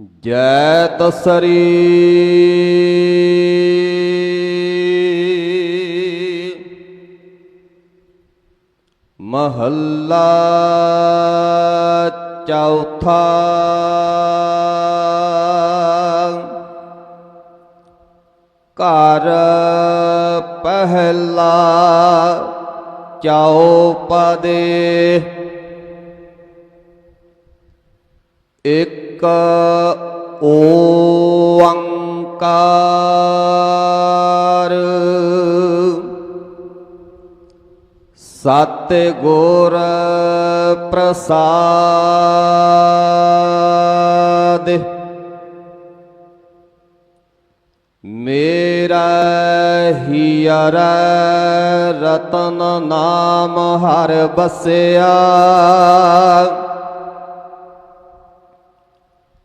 ਜੈ ਤਸਰੀ ਮਹੱਲਾ ਚੌਥਾ ਘਰ ਪਹਿਲਾ ਚੌਪਦੇ ਇੱਕ ਓੰਕਾਰ। ਸਤ ਗੁਰ ਪ੍ਰਸਾਦ। ਮੇਰਾ ਹੀਰ ਰਤਨ ਨਾਮ ਹਰ ਬਸਿਆ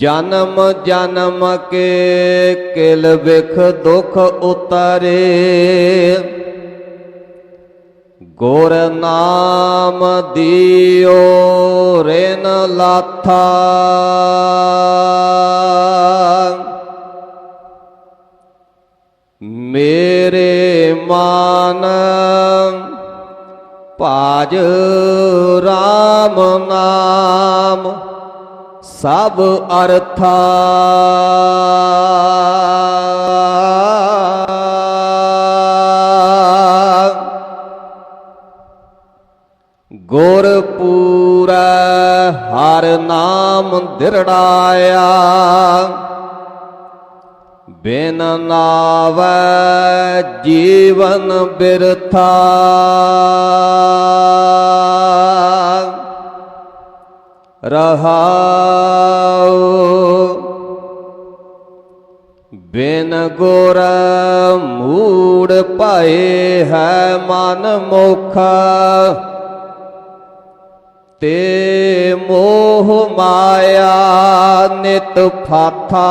ਜਨਮ ਜਨਮ ਕੇ ਕਿਲ ਵਿਖ ਦੁਖ ਉਤਰੇ। ਗੁਰ ਨਾਮ ਦਿਓ ਰੇਨ ਲਾਥਾ। ਮੇਰੇ ਮਨ ਭਾਜ RAM ਨਾਮ। ਸਭ ਅਰਥਾ ਗੁਰ ਪੂਰਾ ਹਰ ਨਾਮ ਦਿਰੜਾਇਆ। ਬਿਨ ਨਾਵੈ ਜੀਵਨ ਬਿਰਥਾ। ਰਹਾਉ। ਬਿਨ ਗੁਰ ਮੂੜ ਭਏ ਹੈ ਮਨ ਮੁਖ। ਤੇ ਮੋਹ ਮਾਇਆ ਨਿਤ ਫਾਥਾ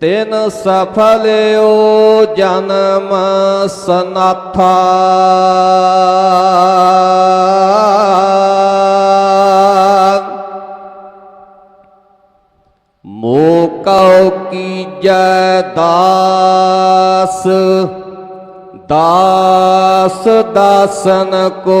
ਤਿਨ ਸਫਲਿਓ ਜਨਮ ਸਨਾਥਾ। ਮੋਕਉ ਕੀਜੈ ਦਾਸ ਦਾਸ ਦਾਸਨ ਕੋ।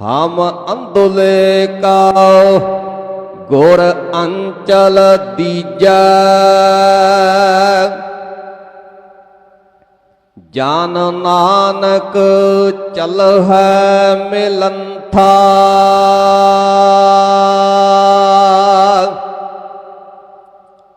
ਹਮ ਅੰਦੁਲੇ ਕਾ ਗੁਰ ਅੰਚਲ ਦੀਜੈ। ਜਾਨ ਨਾਨਕ ਚਲ ਹੈ ਮਿਲੰਥਾ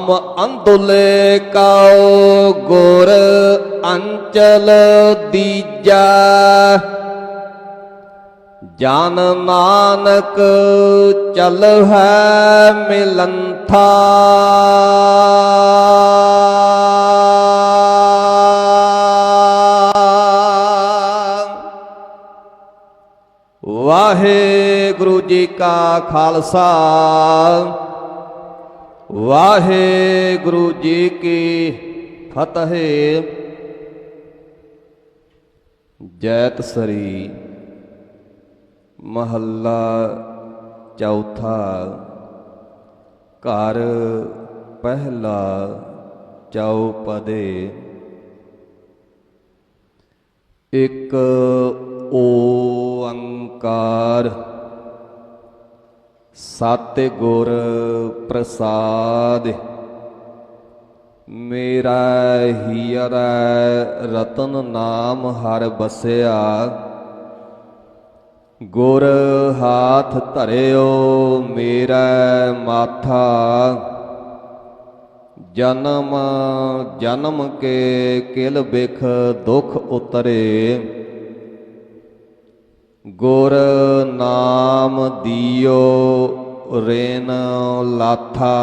ਹਮ ਅੰਦੁਲੇ ਕਉ ਗੁਰ ਅੰਚਲ ਦੀਜੈ। ਜਨ ਨਾਨਕ ਚਲ ਹੈ ਮਿਲੰਥਾ। ਵਾਹਿਗੁਰੂ ਜੀ ਕਾ ਖਾਲਸਾ। ਵਾਹਿਗੁਰੂ ਜੀ ਕੀ ਫਤਿਹ। ਜੈਤ ਸਰੀ ਮਹੱਲਾ ਚੌਥਾ ਘਰ ਪਹਿਲਾ ਚੌਪਦੇ। ਇੱਕ ਓੰਕਾਰ ਸਤਿ ਗੁਰ ਪ੍ਰਸਾਦ, ਮੇਰਾ ਹੀਰੈ ਰਤਨ ਨਾਮ ਹਰ ਬਸਿਆ। ਗੁਰ ਹਾਥ ਧਰਿਓ ਮੇਰਾ ਮਾਥਾ, ਜਨਮ ਜਨਮ ਕੇ ਕਿਲ ਬਿਖ ਦੁਖ ਉਤਰੇ। ਗੁਰ ਨਾਮ ਦਿਓ ਰੇਨ ਲਾਥਾ।